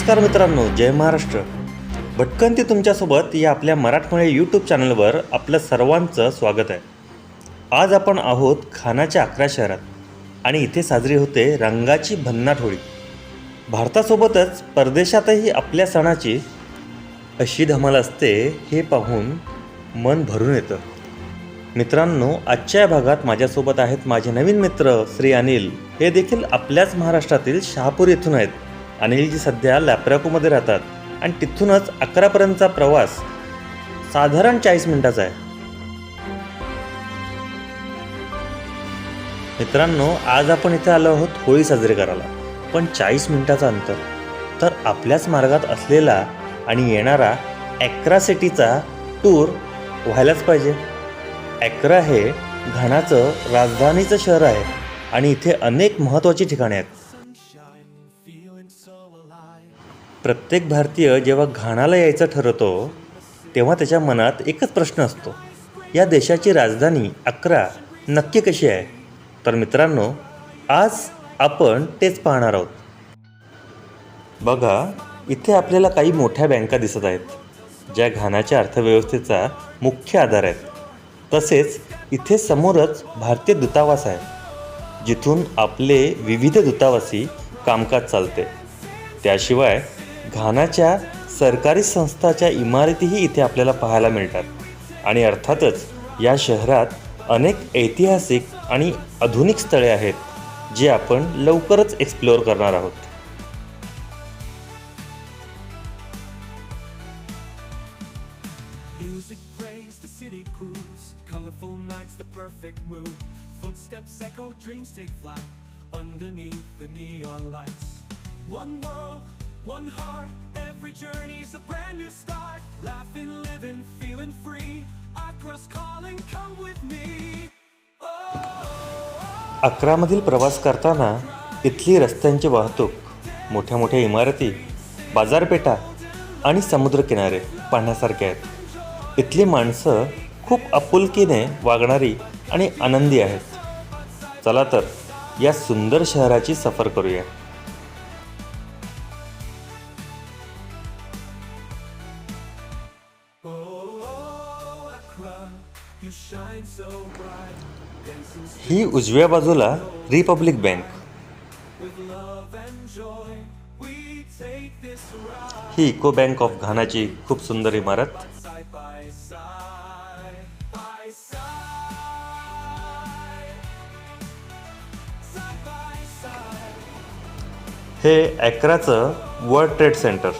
नमस्कार मित्रांनो जय महाराष्ट्र. भटकंती तुमच्यासोबत या आपल्या मराठमोळ्या यूट्यूब चॅनलवर आपलं सर्वांचं स्वागत आहे. आज आपण आहोत खानाच्या अकरा शहरात आणि इथे साजरी होते रंगाची भन्नाट होळी भारतासोबतच परदेशातही आपल्या सणाची अशी धमाल असते हे पाहून मन भरून येतं. मित्रांनो आजच्या या भागात माझ्यासोबत आहेत माझे नवीन मित्र श्री अनिल. हे देखील आपल्याच महाराष्ट्रातील शहापूर येथून आहेत. अनिलजी सध्या लॅपरॅकोमध्ये राहतात आणि तिथूनच अकरापर्यंतचा प्रवास साधारण चाळीस मिनिटाचा आहे. मित्रांनो आज आपण इथे आलो आहोत होळी साजरी करायला. पण चाळीस मिनिटाचं अंतर तर आपल्याच मार्गात असलेला आणि येणारा ॲक्रा सिटीचा टूर व्हायलाच पाहिजे. ॲक्रा हे घानाचं राजधानीचं शहर आहे आणि इथे अनेक महत्त्वाची ठिकाणे आहेत. प्रत्येक भारतीय जेव्हा घाणाला यायचं ठरवतो तेव्हा त्याच्या मनात एकच प्रश्न असतो. या देशाची राजधानी अकरा नक्की कशी आहे? तर मित्रांनो आज आपण तेच पाहणार आहोत. बघा इथे आपल्याला काही मोठ्या बँका दिसत आहेत ज्या घानाच्या अर्थव्यवस्थेचा मुख्य आधार आहेत. तसेच इथे समोरच भारतीय दूतावास आहे जिथून आपले विविध दूतावासी कामकाज चालते. त्याशिवाय घानाच्या सरकारी संस्थाच्या इमारतीही इथे आपल्याला पाहायला मिळतात. आणि अर्थातच या शहरात अनेक ऐतिहासिक आणि आधुनिक स्थळे आहेत जे आपण लवकरच एक्सप्लोअर करणार आहोत. One heart. Every journey's a brand new start. Laughing, living, feeling free. Across calling, come with me. Oh. अकरामधील प्रवास करताना इथली रस्त्यांची वाहतूक मोठ्या मोठ्या इमारती बाजारपेठा आणि समुद्रकिनारे पाहण्यासारखे आहेत इथली माणसं खूप आपुलकीने वागणारी आणि आनंदी आहेत चला तर या सुंदर शहराची सफर करूया ही उजव्या बाजूला रिपब्लिक बँक. ही इको बँक ऑफ घानाची खूप सुंदर इमारत. हे अकराचं वर्ल्ड ट्रेड सेंटर.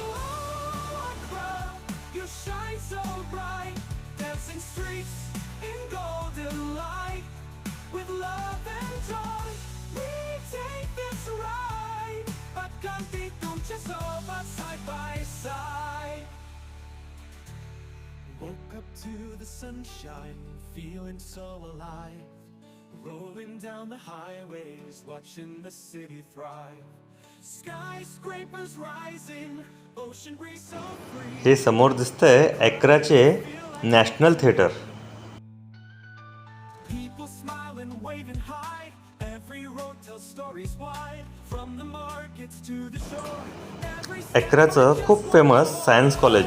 हे समोर दिसतंय अकराचे नॅशनल थिएटर. अकराचं खूप famous science college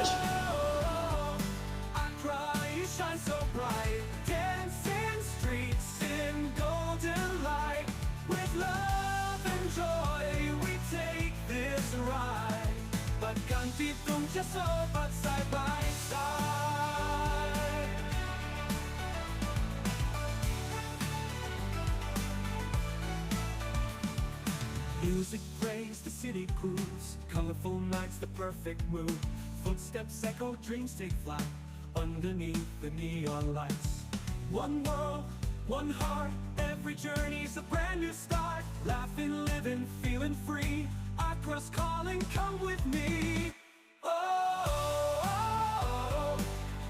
One world, one heart. Every journey's a brand new start. Laughing, living, feeling free. I cross calling, come with me. Oh, oh, oh,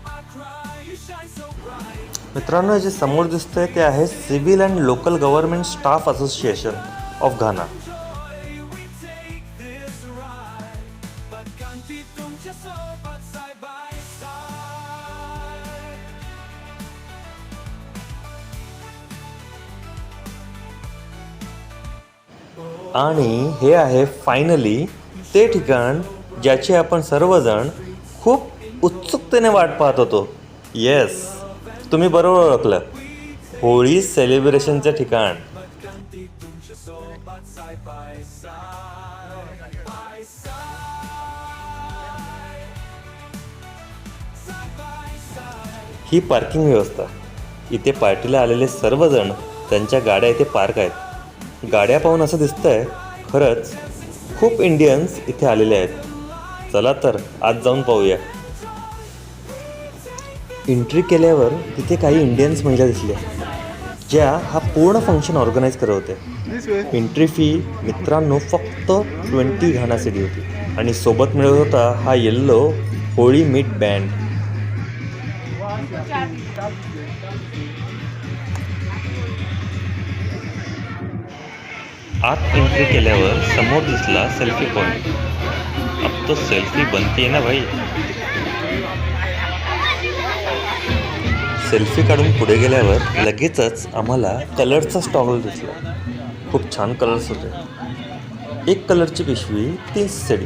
I cry, you shine so bright. मित्रांनो जे समोर दिसतंय ते आहे civil and local government staff association of Ghana आणि हे आहे finally ते ठिकाण ज्याची आपण सर्वजण खूप उत्सुकतेने वाट पाहत होतो. येस तुम्ही बरोबर ओळखलं. होळी सेलिब्रेशनचं ठिकाण. ही पार्किंग व्यवस्था. इथे पार्टीला आलेले सर्वजण त्यांच्या गाड्या इथे पार्क आहेत. गाड्या पाहून असं दिसतंय खरंच खूप इंडियन्स इथे आलेले आहेत. चला तर आज जाऊन पाहूया. एंट्री केल्यावर तिथे काही इंडियन्स महिला दिसल्या ज्या हा पूर्ण फंक्शन ऑर्गनाईज करत होते एंट्री फी मित्रांनो फक्त ट्वेंटी घाणासाठी होती. आणि सोबत मिळत होता हा येल्लो होळी मीट बँड आत एंट्री केल्यावर समोर दिसला सेल्फी पॉईंट अब तो सेल्फी बनते ना भाई? सेल्फी काढून पुढे गेल्यावर लगेचच आम्हाला कलरचा स्टॉल दिसला. खूप छान कलर्स होते. एक कलरची पिशवी तीस सेडी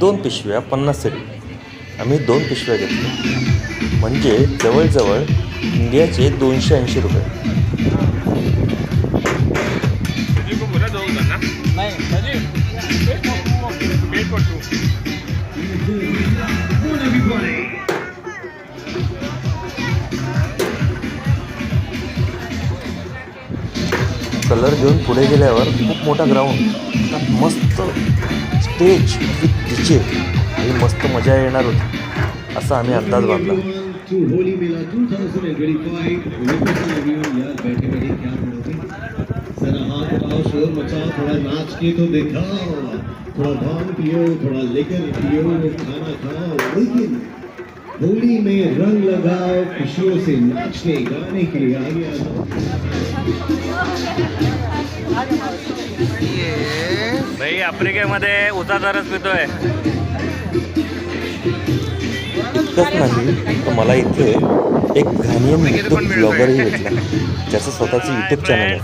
दोन पिशव्या पन्नास सेडी. आम्ही दोन पिशव्या घेतल्या. म्हणजे जवळजवळ इंडियाचे दोनशे ऐंशी रुपये. कलर घेऊन पुढे गेल्यावर खूप मोठा ग्राउंड मस्त स्टेज विथ डीजे आणि मस्त मजा येणार होती. असा आम्ही अंदाज बांधला. होली में रंग लगाओ खुशियों से नाचने गाने के लिए आगे आ भाई आफ्रिकेमध्ये रस पितोय. इतकंच नाही तर मला इथे एक घानियन यूट्यूब ब्लॉगरही भेटला ज्याचं स्वतःचं यूट्यूब चॅनल आहे.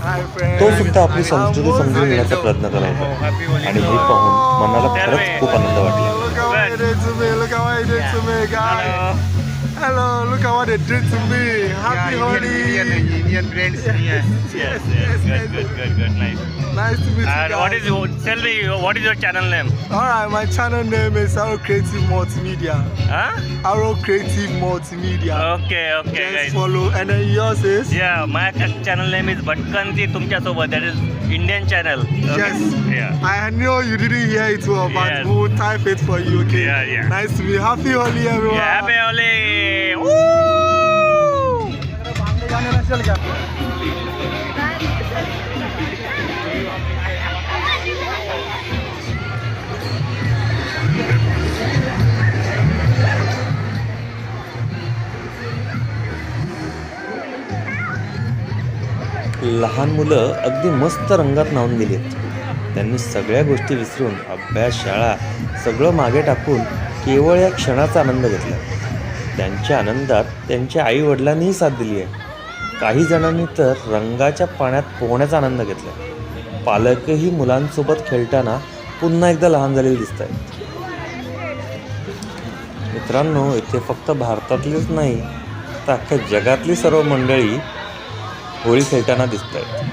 तो सुद्धा आपली संस्कृती समजून घेण्याचा प्रयत्न करायचा आणि हे पाहून मनाला खरंच खूप आनंद वाटला. Hello, look at what they did to me. Happy yeah, Holi. Indian, Indian, Indian friends. Yes, yes, yes. yes, yes. Good, good, good, good, nice. Nice to meet you. And guys. what is tell me what is your channel name? Alright, my channel name is Arrow Creative Multimedia. Huh? Arrow Creative Multimedia. Okay, okay. Just guys. follow. And then yours is? Yeah, my channel name is Bhatkanji Tumcha Soba. That is Indian channel. Okay. Yes. Yeah. I know you didn't hear it well, but yes. we'll type it for you. Okay. Yeah, yeah. Nice to be happy Holi, everyone. Yeah, happy Holi. Woo! लहान मुलं अगदी मस्त रंगात न्हावून आहेत त्यांनी सगळ्या गोष्टी विसरून अभ्यास शाळा सगळं मागे टाकून केवळ या क्षणाचा आनंद घेतला. त्यांच्या आनंदात त्यांच्या आई वडिलांनीही साथ दिली आहे. काही जणांनी तर रंगाच्या पाण्यात पोहण्याचा आनंद घेतला. पालकही मुलांसोबत खेळताना पुन्हा एकदा लहान झालेले दिसत आहेत. मित्रांनो इथे फक्त भारतातलीच नाही तर अख्ख्या जगातली सर्व मंडळी होळी खेळताना दिसत आहेत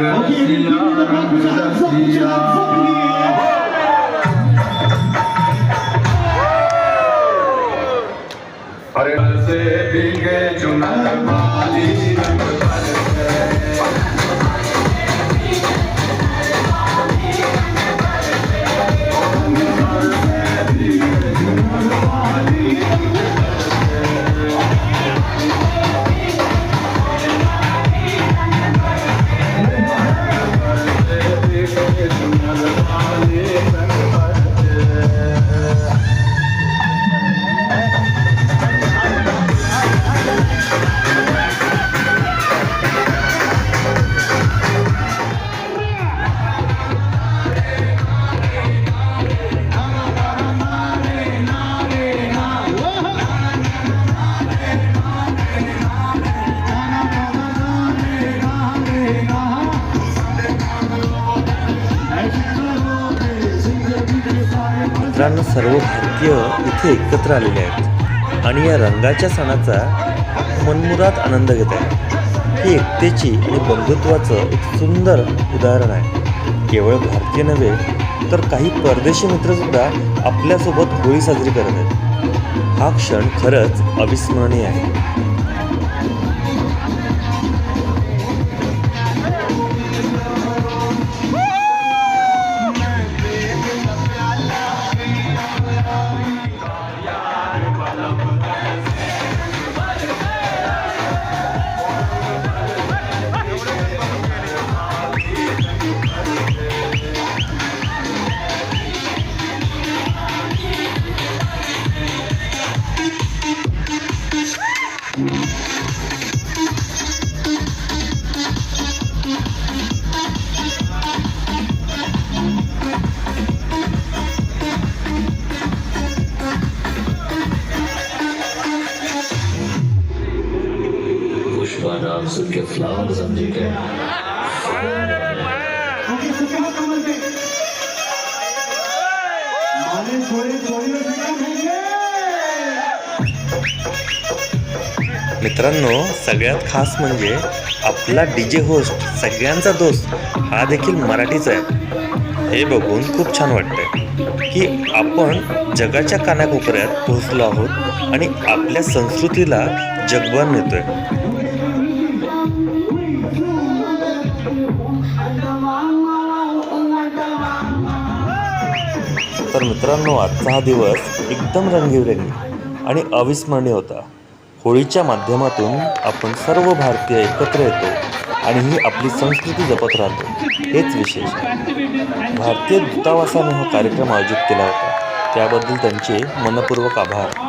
Okay, give me the round, put your hands up, put your hands up in the air. मित्रांनो सर्व भारतीय इथे एकत्र आलेले आहेत. आणि या रंगाच्या सणाचा मनमुरात आनंद घेत आहेत. ही एकतेची आणि बंधुत्वाचं एक सुंदर उदाहरण आहे. केवळ भारतीय नव्हे तर काही परदेशी मित्रसुद्धा आपल्यासोबत होळी साजरी करत आहेत. हा क्षण खरंच अविस्मरणीय आहे. समझे क्या माने थोड़े थोड़ी मित्रांनो सगळ्यात खास म्हणजे आपला डी जे होस्ट सगळ्यांचा दोस्त हा देखील मराठीच आहे. हे बघून खूप छान वाटतंय की आपण जगाच्या कानाकोपऱ्यात पोहोचलो आहोत आणि आपल्या संस्कृतीला जगभर नेतोय. तर मित्रांनो आजचा हा दिवस एकदम रंगीवरंगी आणि अविस्मरणीय होता. होळीच्या माध्यमातून आपण सर्व भारतीय एकत्र येतो आणि ही आपली संस्कृती जपत राहतो. हेच विशेष भारतीय दूतावासाने हा कार्यक्रम आयोजित केला होता. त्याबद्दल त्यांचे मनपूर्वक आभार.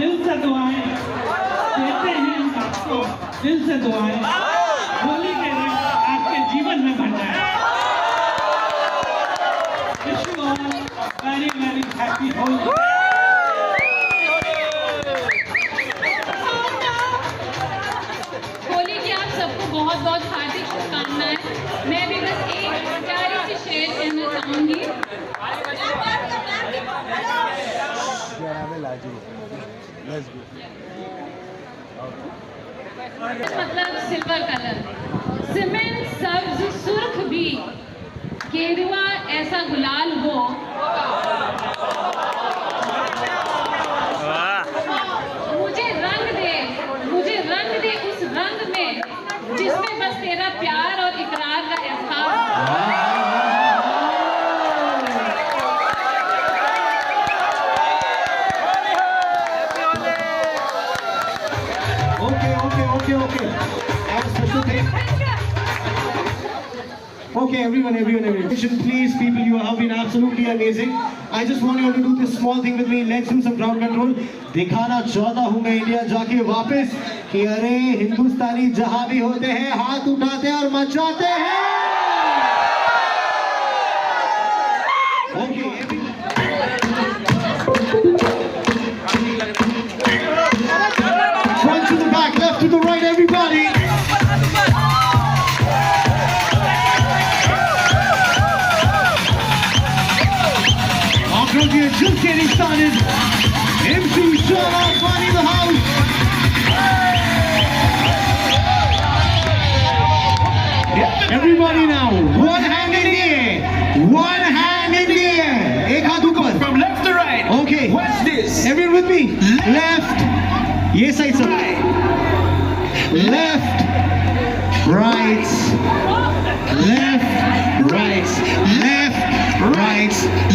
दिल से दुआएँ देते हैं हम आपको। दिल से दुआएँ। होली के रंग आपके जीवन में भर जाए very happy Holi. होली की आप सबको बहुत बहुत हार्दिक शुभकामनाएँ। मैं भी बस एक प्यारी सी शेर कहना चाहूँगी। मतलब सिल्वर कलर सीमेंट सब्ज सुर्ख भी। गेरुआ ऐसा गुलाल हो Okay, everyone, everyone, everyone. Please, people, you have been absolutely amazing. I just want you all to do this small thing with me. Let's do some ground control. दिखाना चाहता हूँ मैं इंडिया जाके वापस कि अरे हिंदुस्तानी जहां भी होते हैं हाथ उठाते हैं और मचाते हैं started. MC the house. Everybody now, one hand in the air. One hand in the air. Ek. From left to right. Okay. What's this? Everyone with me. Left. Yes, I saw. Left. Right. Left. Right. Left. Right.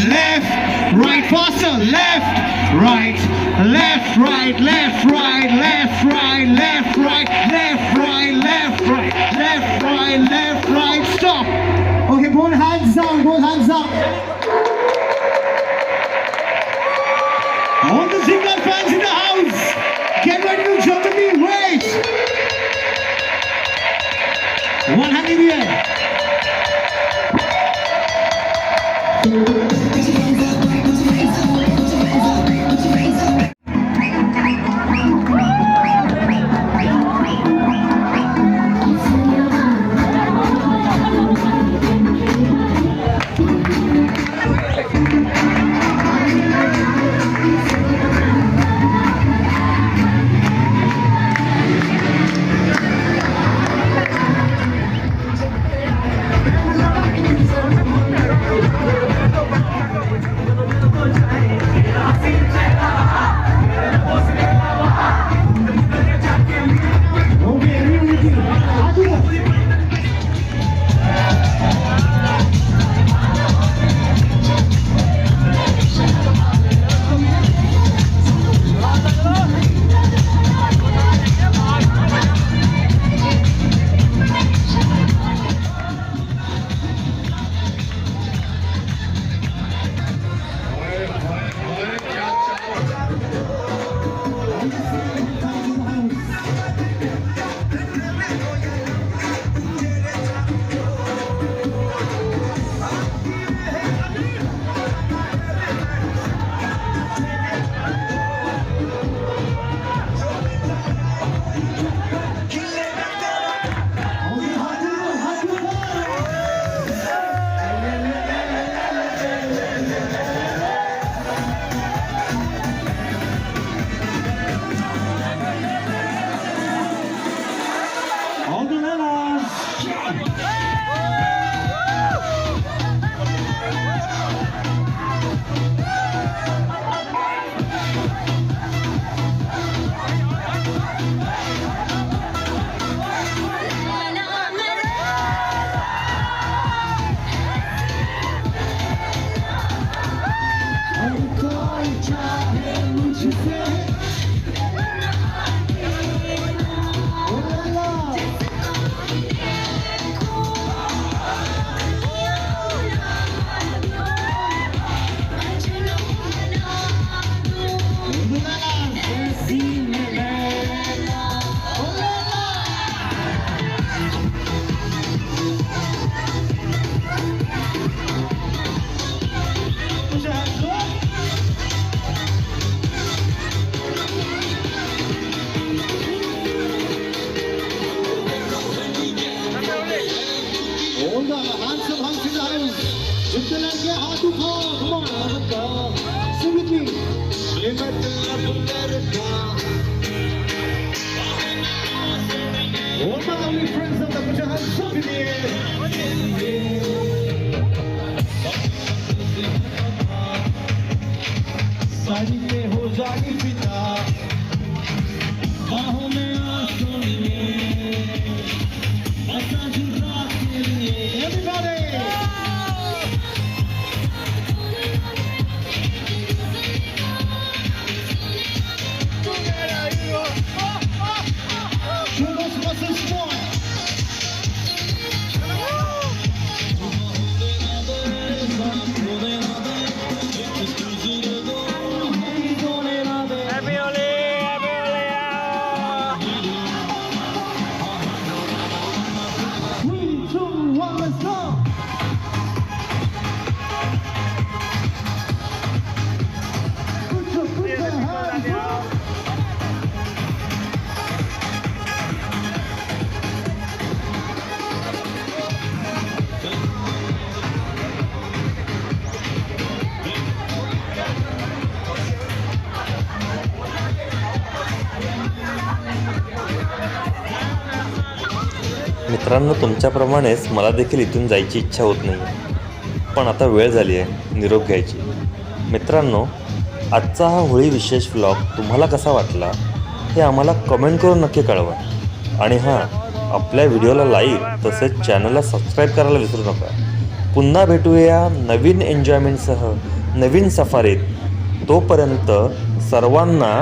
Left. Right. Faster. Left. Right. Left. Right. Left. Right. Left. Right. Left. Right. Left. Right. Left. Right. Left. Right. Left. Right. Stop. Okay. Both hands down. Both hands up. All the Zinger fans in the house, get ready to jump with me. Wait. One hand in the air. de ser To go? America. All my lovely friends of the Gujarat, up in the air. मित्रांनो तुमच्याप्रमाणेच मला देखील इथून जायची इच्छा होत नाही पण आता वेळ झाली आहे निरोप घ्यायची. मित्रांनो आजचा हा होळी विशेष व्लॉग तुम्हाला कसा वाटला हे आम्हाला कमेंट करून नक्की कळवा. आणि हां आपल्या व्हिडिओला लाईक तसेच चॅनलला सबस्क्राईब करायला विसरू नका. पुन्हा भेटूया नवीन एन्जॉयमेंटसह नवीन सफारीत तोपर्यंत सर्वांना